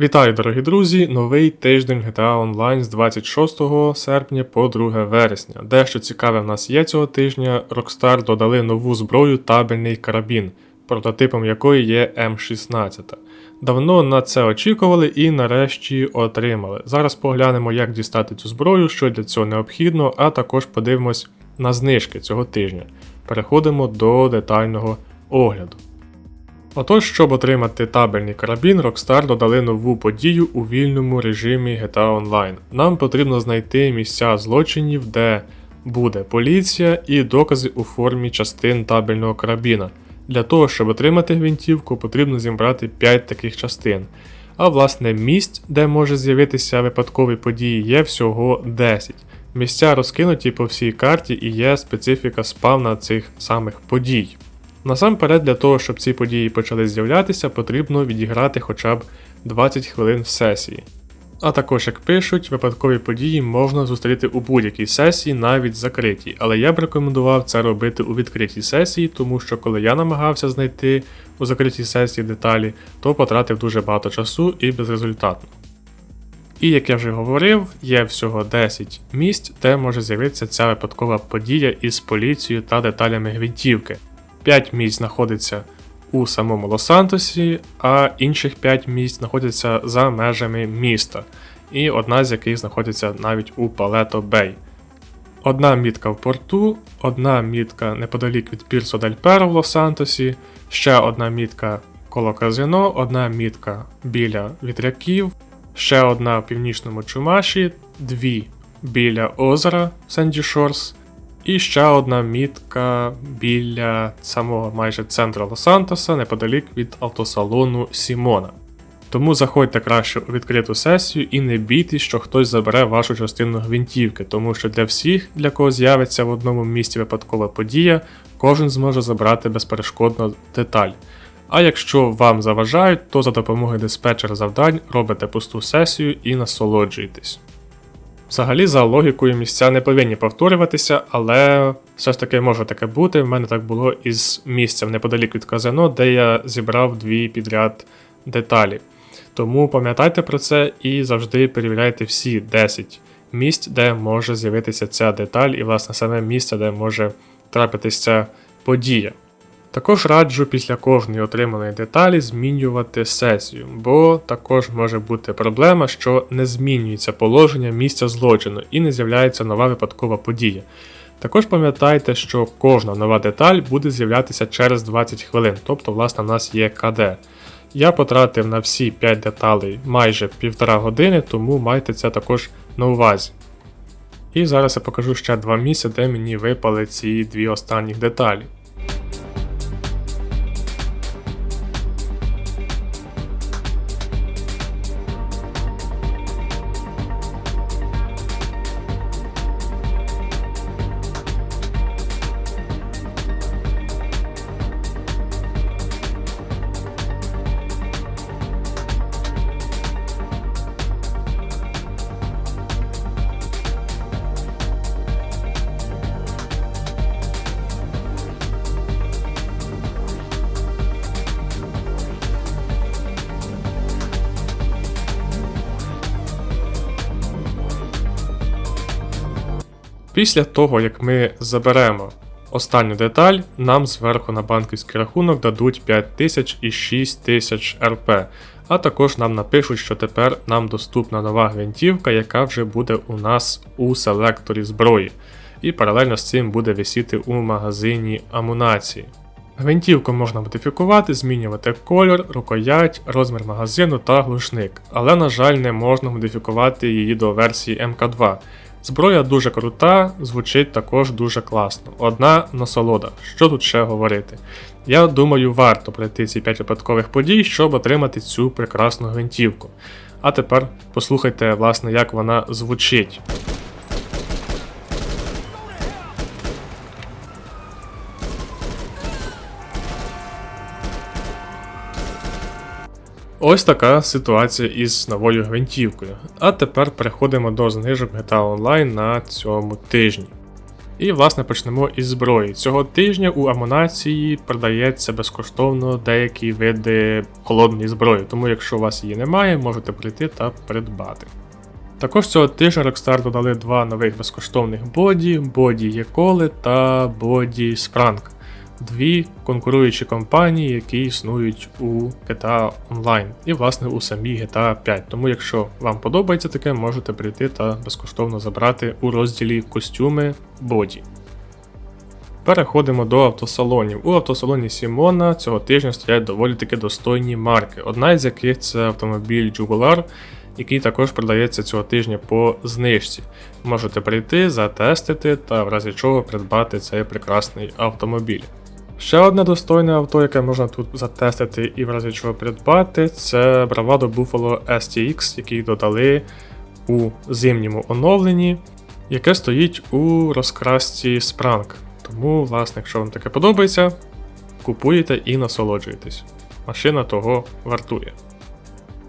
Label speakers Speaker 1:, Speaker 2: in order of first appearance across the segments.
Speaker 1: Вітаю, дорогі друзі! Новий тиждень GTA Online з 26 серпня по 2 вересня. Дещо цікаве в нас є цього тижня. Rockstar додали нову зброю табельний карабін, прототипом якої є М16. Давно на це очікували і нарешті отримали. Зараз поглянемо, як дістати цю зброю, що для цього необхідно, а також подивимось на знижки цього тижня. Переходимо до детального огляду. Отож, щоб отримати табельний карабін, Rockstar додали нову подію у вільному режимі GTA Online. Нам потрібно знайти місця злочинів, де буде поліція і докази у формі частин табельного карабіна. Для того, щоб отримати гвинтівку, потрібно зібрати 5 таких частин. А власне місць, де може з'явитися випадкові події, є всього 10. Місця розкинуті по всій карті і є специфіка спавна цих самих подій. Насамперед, для того, щоб ці події почали з'являтися, потрібно відіграти хоча б 20 хвилин в сесії. А також, як пишуть, випадкові події можна зустріти у будь-якій сесії, навіть закритій, але я б рекомендував це робити у відкритій сесії, тому що коли я намагався знайти у закритій сесії деталі, то потратив дуже багато часу і безрезультатно. І як я вже говорив, є всього 10 місць, де може з'явитися ця випадкова подія із поліцією та деталями гвинтівки. 5 місць знаходиться у самому Лос-Сантосі, а інших 5 місць знаходяться за межами міста, і одна з яких знаходиться навіть у Палето Бей. Одна мітка в порту, одна мітка неподалік від Пірсо Дель Перо в Лос-Сантосі, ще одна мітка коло казино, одна мітка біля вітряків, ще одна в північному Чумаші, дві біля озера Сенді Шорс, і ще одна мітка біля самого майже центру Лос-Сантоса, неподалік від автосалону Сімона. Тому заходьте краще у відкриту сесію і не бійтесь, що хтось забере вашу частину гвинтівки, тому що для всіх, для кого з'явиться в одному місці випадкова подія, кожен зможе забрати безперешкодно деталь. А якщо вам заважають, то за допомогою диспетчера завдань робите пусту сесію і насолоджуєтесь. Взагалі, за логікою, місця не повинні повторюватися, але все ж таки може таке бути. В мене так було із місцем неподалік від казино, де я зібрав дві підряд деталі. Тому пам'ятайте про це і завжди перевіряйте всі 10 місць, де може з'явитися ця деталь, і, власне, саме місце, де може трапитися подія. Також раджу після кожної отриманої деталі змінювати сесію, бо також може бути проблема, що не змінюється положення місця злочину і не з'являється нова випадкова подія. Також пам'ятайте, що кожна нова деталь буде з'являтися через 20 хвилин, тобто, власне, в нас є КД. Я потратив на всі 5 деталей майже півтора години, тому майте це також на увазі. І зараз я покажу ще два місця, де мені випали ці дві останні деталі. Після того, як ми заберемо останню деталь, нам зверху на банківський рахунок дадуть 5000 і 6000 РП. А також нам напишуть, що тепер нам доступна нова гвинтівка, яка вже буде у нас у селекторі зброї. І паралельно з цим буде висіти у магазині амунації. Гвинтівку можна модифікувати, змінювати кольор, рукоять, розмір магазину та глушник, але, на жаль, не можна модифікувати її до версії МК2. Зброя дуже крута, звучить також дуже класно. Одна насолода. Що тут ще говорити? Я думаю, варто пройти ці 5 випадкових подій, щоб отримати цю прекрасну гвинтівку. А тепер послухайте, власне, як вона звучить. Ось така ситуація із новою гвинтівкою. А тепер переходимо до знижок GTA Online на цьому тижні. І, власне, почнемо із зброї. Цього тижня у амунації продається безкоштовно деякі види холодної зброї, тому якщо у вас її немає, можете прийти та придбати. Також цього тижня Rockstar додали два нових безкоштовних боді: боді Єколи та боді Спранк. Дві конкуруючі компанії, які існують у GTA Online і, власне, у самій GTA 5. Тому, якщо вам подобається таке, можете прийти та безкоштовно забрати у розділі костюми боді. Переходимо до автосалонів. У автосалоні Сімона цього тижня стоять доволі таки достойні марки. Одна із яких це автомобіль Jugular, який також продається цього тижня по знижці. Можете прийти, затестити та в разі чого придбати цей прекрасний автомобіль. Ще одне достойне авто, яке можна тут затестити і в разі чого придбати, це Bravado Buffalo STX, який додали у зимньому оновленні, яке стоїть у розкрасці Sprank. Тому, власне, якщо вам таке подобається, купуєте і насолоджуєтесь. Машина того вартує.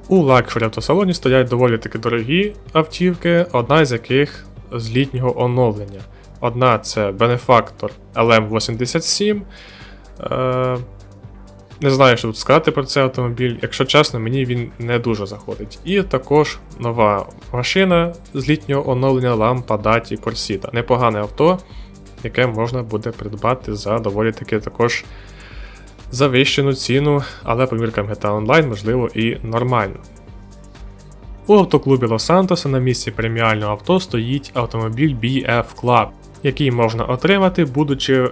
Speaker 1: У лакшері автосалоні стоять доволі таки дорогі автівки, одна з яких з літнього оновлення. Одна це Benefactor LM87. Е, не знаю, що тут сказати про цей автомобіль. Якщо чесно, мені він не дуже заходить. І також нова машина з літнього оновлення Lampa Dati Corsita. Непогане авто, яке можна буде придбати за доволі таки також завищену ціну, але по міркам GTA Online можливо і нормально. У автоклубі Лос-Сантоса на місці преміального авто стоїть автомобіль BF Club, який можна отримати, будучи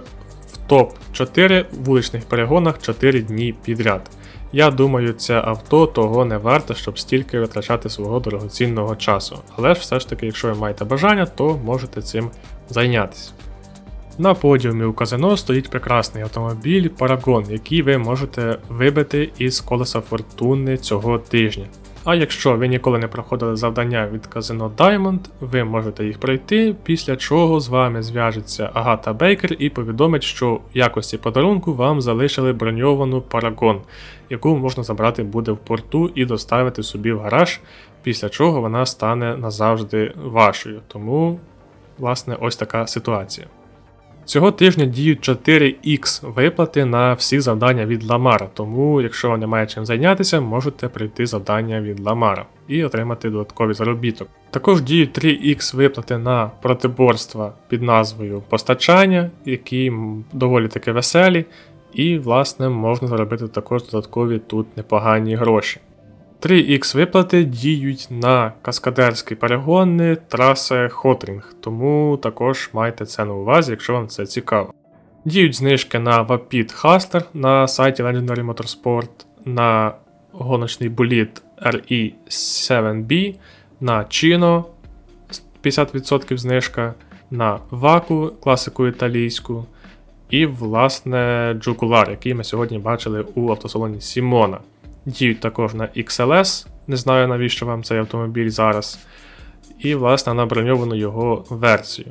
Speaker 1: в топ-4 вуличних перегонах 4 дні підряд. Я думаю, це авто того не варте, щоб стільки витрачати свого дорогоцінного часу. Але ж все ж таки, якщо ви маєте бажання, то можете цим зайнятися. На подіумі у казино стоїть прекрасний автомобіль Paragon, який ви можете вибити із колеса фортуни цього тижня. А якщо ви ніколи не проходили завдання від казино Diamond, ви можете їх пройти, після чого з вами зв'яжеться Агата Бейкер і повідомить, що в якості подарунку вам залишили броньовану Paragon, яку можна забрати буде в порту і доставити собі в гараж, після чого вона стане назавжди вашою. Тому, власне, ось така ситуація. Цього тижня діють 4х виплати на всі завдання від Ламара, тому, якщо вам немає чим зайнятися, можете пройти завдання від Ламара і отримати додатковий заробіток. Також діють 3х виплати на протиборства під назвою постачання, які доволі таки веселі, і, власне, можна заробити також додаткові тут непогані гроші. 3х виплати діють на каскадерські перегони траси Хотрінг, тому також майте це на увазі, якщо вам це цікаво. Діють знижки на Vapid Hustler на сайті Legendary Motorsport, на гоночний боліт RE7B, на Chino 50% знижка, на Ваку, класику італійську, і, власне, Jugular, який ми сьогодні бачили у автосалоні Сімона. Діють також на XLS, не знаю навіщо вам цей автомобіль зараз. І, власне, на броньовану його версію.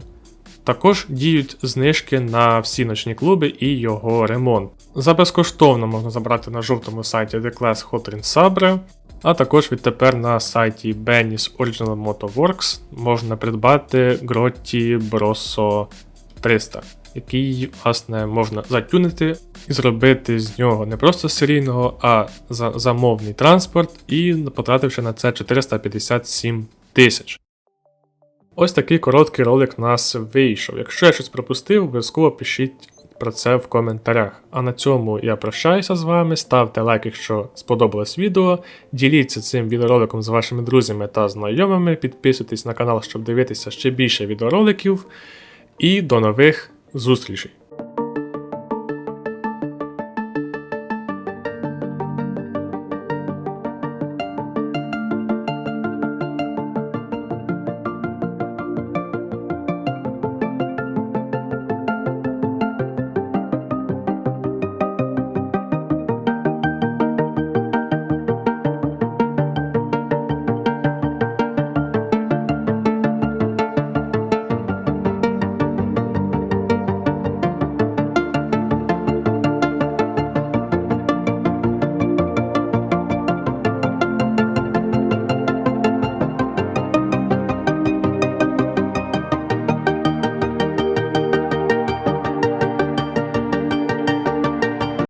Speaker 1: Також діють знижки на всі ночні клуби і його ремонт. За безкоштовно можна забрати на жовтому сайті The Class Hotrin Sabre, а також відтепер на сайті Benny's Original Motoworks можна придбати Grotti Brosso 300 який, власне, можна затюнити і зробити з нього не просто серійного, а за замовний транспорт, і потративши на це 457 тисяч. Ось такий короткий ролик у нас вийшов. Якщо я щось пропустив, обов'язково пишіть про це в коментарях. А на цьому я прощаюся з вами. Ставте лайк, якщо сподобалось відео. Діліться цим відеороликом з вашими друзями та знайомими. Підписуйтесь на канал, щоб дивитися ще більше відеороликів. І до нових зустрічей!